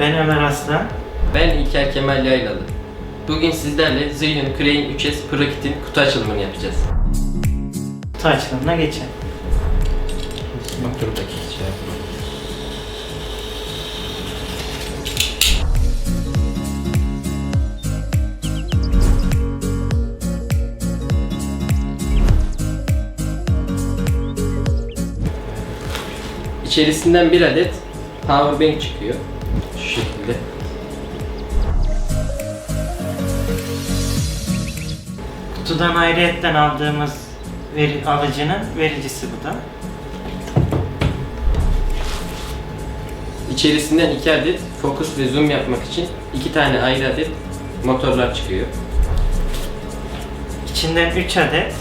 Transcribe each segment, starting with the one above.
Ben Ömer Aslan. Ben İlker Kemal Yaylalı. Bugün sizlerle Zillion Crane 3S Pro Kit'in kutu açılımını yapacağız. Kutu açılımına geçelim. Oturup şey yapalım. İçerisinden bir adet powerbank çıkıyor. Şekilde. Kutudan ayrıyetten aldığımız veri, alıcının vericisi bu da. İçerisinden iki adet fokus ve zoom yapmak için iki tane ayrı adet motorlar çıkıyor. İçinden 3 adet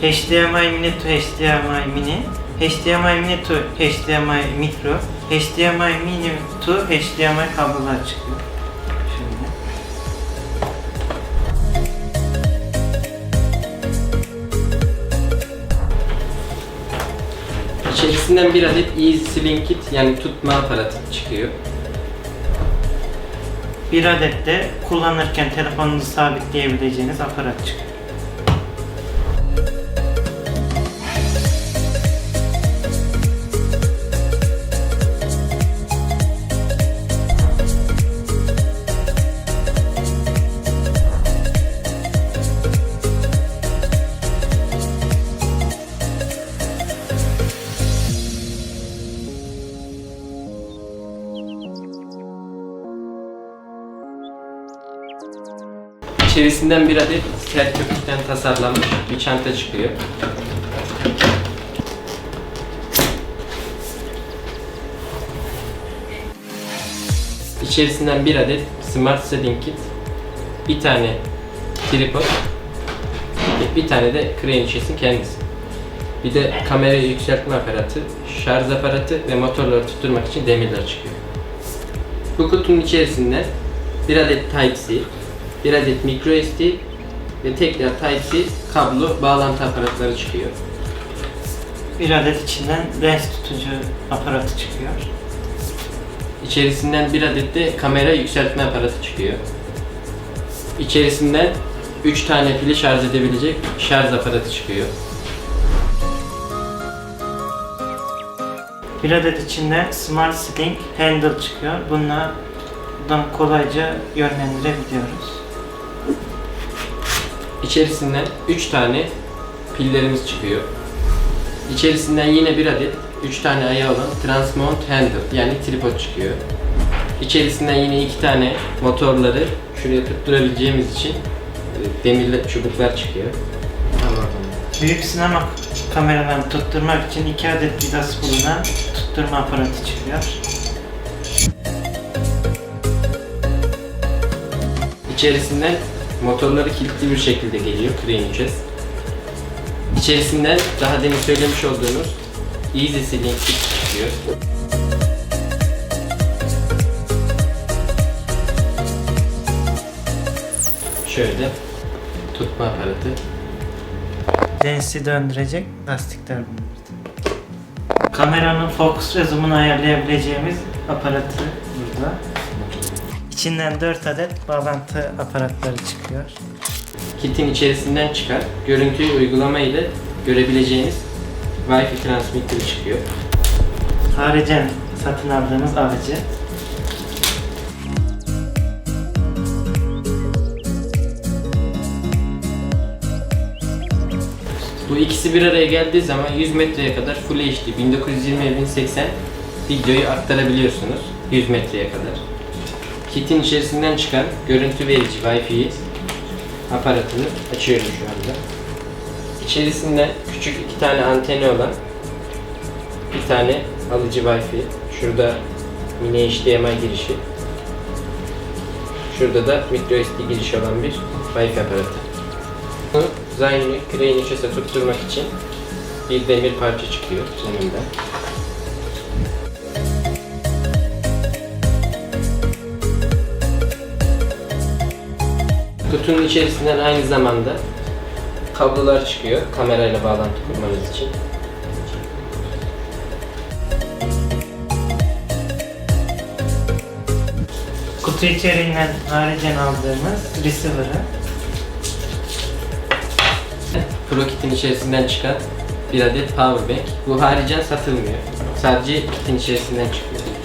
HDMI mini to HDMI mini, HDMI mini to HDMI micro, HDMI mini to HDMI kablolar çıkıyor. İçerisinden bir adet Easy Sling Kit yani tutma aparatı çıkıyor. Bir adet de kullanırken telefonunuzu sabitleyebileceğiniz aparat çıkıyor. İçerisinden bir adet sert köpükten tasarlanmış bir çanta çıkıyor. İçerisinden bir adet Smart Setting Kit, bir tane tripod, bir tane de crane şişesinin kendisi. Bir de kamerayı yükseltme aparatı, şarj aparatı ve motorları tutturmak için demirler çıkıyor. Bu kutunun içerisinden bir adet Type-C, bir adet micro SD ve tekrar Type-C kablo bağlantı aparatları çıkıyor. Bir adet içinden lens tutucu aparatı çıkıyor. İçerisinden bir adet de kamera yükseltme aparatı çıkıyor. İçerisinden 3 tane pili şarj edebilecek şarj aparatı çıkıyor. Bir adet içinden Smart Sling Handle çıkıyor. Bunlardan kolayca yönlendirebiliyoruz. İçerisinden 3 tane pillerimiz çıkıyor. İçerisinden yine bir adet 3 tane ayağı olan Transmount Handle yani tripod çıkıyor. İçerisinden yine 2 tane motorları şuraya tutturabileceğimiz için e, demirli çubuklar çıkıyor. Büyük sinema kameralarını tutturmak için iki adet vidası bulunan tutturma aparatı çıkıyor. İçerisinden motorları kilitli bir şekilde geliyor Crane 3S. İçerisinden daha demin söylemiş olduğunuz Easy Sealing çıkıyor. Şöyle tutma aparatı. Lensi döndürecek lastikler bunlar. Kameranın fokus ve zoom'unu ayarlayabileceğimiz aparatı burada. İçinden 4 adet bağlantı aparatları çıkıyor. Kitin içerisinden çıkan görüntüyü uygulama ile görebileceğiniz Wi-Fi transmitter çıkıyor. Haricen satın aldığımız alıcı. Bu ikisi bir araya geldiği zaman 100 metreye kadar Full HD 1920 1080 videoyu aktarabiliyorsunuz 100 metreye kadar. Kitin içerisinden çıkan görüntü verici Wi-Fi aparatını açıyorum şu anda. İçerisinde küçük iki tane anteni olan bir tane alıcı Wi-Fi. Şurada mini HDMI girişi. Şurada da micro SD girişi olan bir Wi-Fi aparatı. Bunu Zayn'i Crane 3S'e tutturmak için bir demir parça çıkıyor zeminden. Kutunun içerisinden aynı zamanda kablolar çıkıyor kamerayla bağlantı kurmanız için. kutu içeriğinden haricen aldığımız receiver'ı. Pro kitin içerisinden çıkan bir adet power bank. Bu haricen satılmıyor. Sadece kitin içerisinden çıkıyor.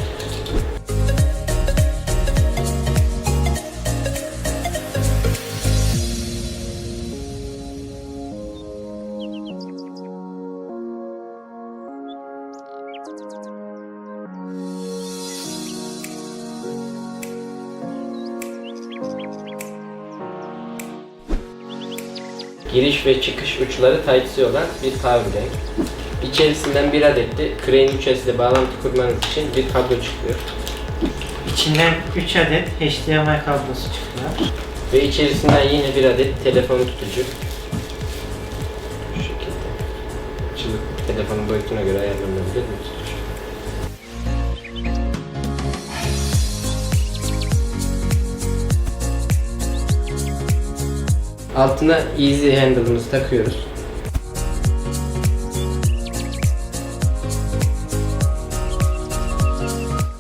Giriş ve çıkış uçları Type-C olan bir power bank. İçerisinden bir adet de Crane 3S ile bağlantı kurmanız için bir kablo çıkıyor. İçinden 3 adet HDMI kablosu çıkıyor. Ve içerisinden yine bir adet telefon tutucu. Şu şekilde. Çılık telefonun boyutuna göre ayarlanabilir Altına easy handle'ımızı takıyoruz.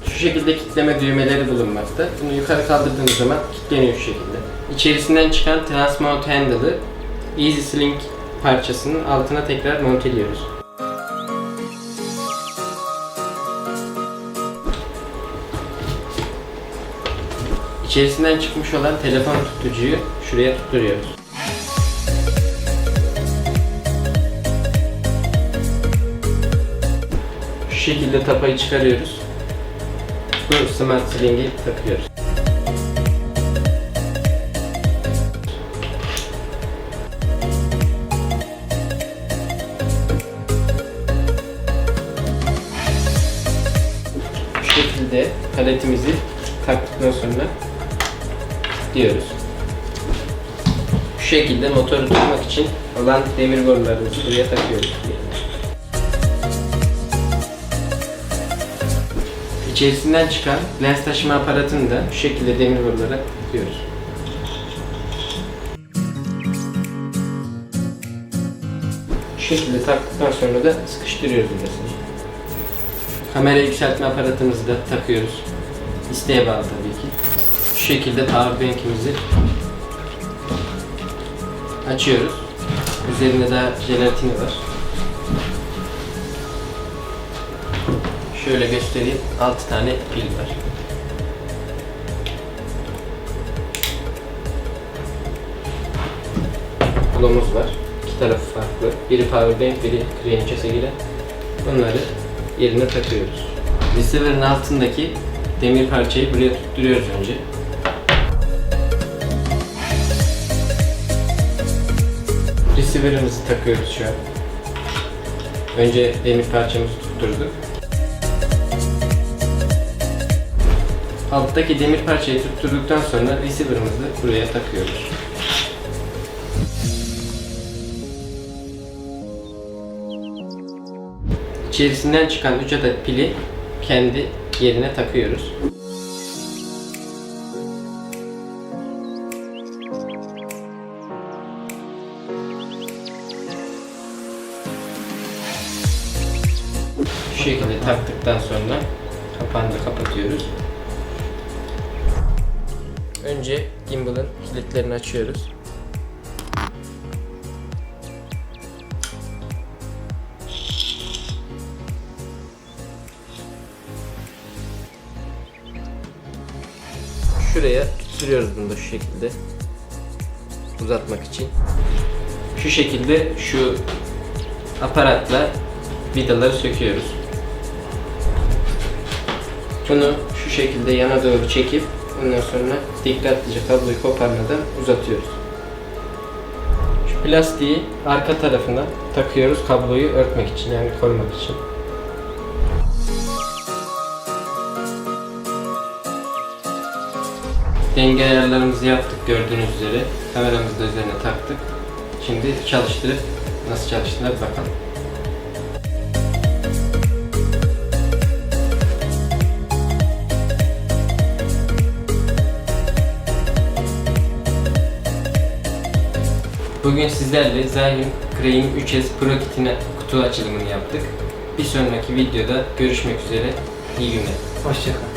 Şu şekilde kitleme düğmeleri bulunmakta. Bunu yukarı kaldırdığınız zaman kilitleniyor şu şekilde. İçerisinden çıkan Transmount Handle'ı Easy Sling parçasının altına tekrar monteliyoruz. İçerisinden çıkmış olan telefon tutucuyu şuraya tutturuyoruz. Şekilde tapayı çıkarıyoruz. Bu smart sling'i takıyoruz. Bu şekilde paletimizi taktıktan sonra diyoruz. Şu şekilde motoru tutmak için olan demir borularımızı buraya takıyoruz. İçerisinden çıkan lens taşıma aparatını da şu şekilde demir borulara takıyoruz. Şu şekilde taktıktan sonra da sıkıştırıyoruz burasını. Kamera yükseltme aparatımızı da takıyoruz. İsteğe bağlı tabii ki. Şu şekilde powerbank'imizi açıyoruz. Üzerinde daha jelatini var. Şöyle göstereyim. 6 tane pil var. Kulomuz var. İki tarafı farklı. Biri powerbank, biri crane çesegiyle. Bunları yerine takıyoruz. Receiver'ın altındaki demir parçayı buraya tutturuyoruz önce. Receiver'ımızı takıyoruz şu an. Önce demir parçamızı tutturduk. Alttaki demir parçayı tutturduktan sonra receiver'ımızı buraya takıyoruz. İçerisinden çıkan 3 adet pili kendi yerine takıyoruz. Şu şekilde taktıktan sonra kapağını da kapatıyoruz. Önce gimbal'ın kilitlerini açıyoruz. Şuraya sürüyoruz bunu da şu şekilde. Uzatmak için. Şu şekilde şu aparatla vidaları söküyoruz. Bunu şu şekilde yana doğru çekip ondan sonra dikkatlice kabloyu koparmadan uzatıyoruz. Şu plastiği arka tarafına takıyoruz kabloyu örtmek için yani korumak için. Denge ayarlarımızı yaptık gördüğünüz üzere. Kameramızı da üzerine taktık. Şimdi çalıştırıp nasıl çalıştığına bakalım. Bugün sizlerle Xiaomi Crane 3S Pro kitine kutu açılımını yaptık. Bir sonraki videoda görüşmek üzere. İyi günler. Hoşçakalın.